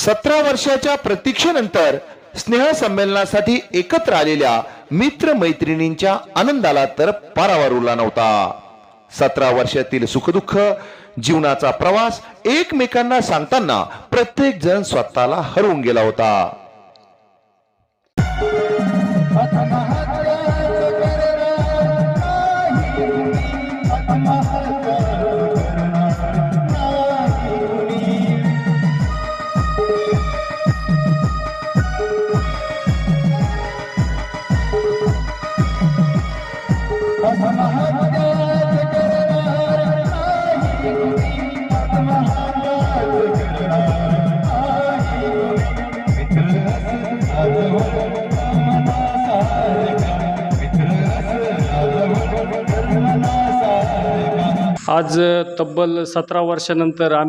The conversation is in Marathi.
सतरा वर्षाच्या प्रतीक्षेनंतर स्नेहसंमेलनासाठी एकत्र आलेल्या मित्र मैत्रिणींच्या आनंदाला तर पारावर उरला नव्हता. सतरा वर्षातील सुखदुःख जीवनाचा प्रवास एकमेकांना सांगताना प्रत्येक जण स्वतःला हरवून गेला होता. आज तब्बल सतरा वर्षानंतर आम्ही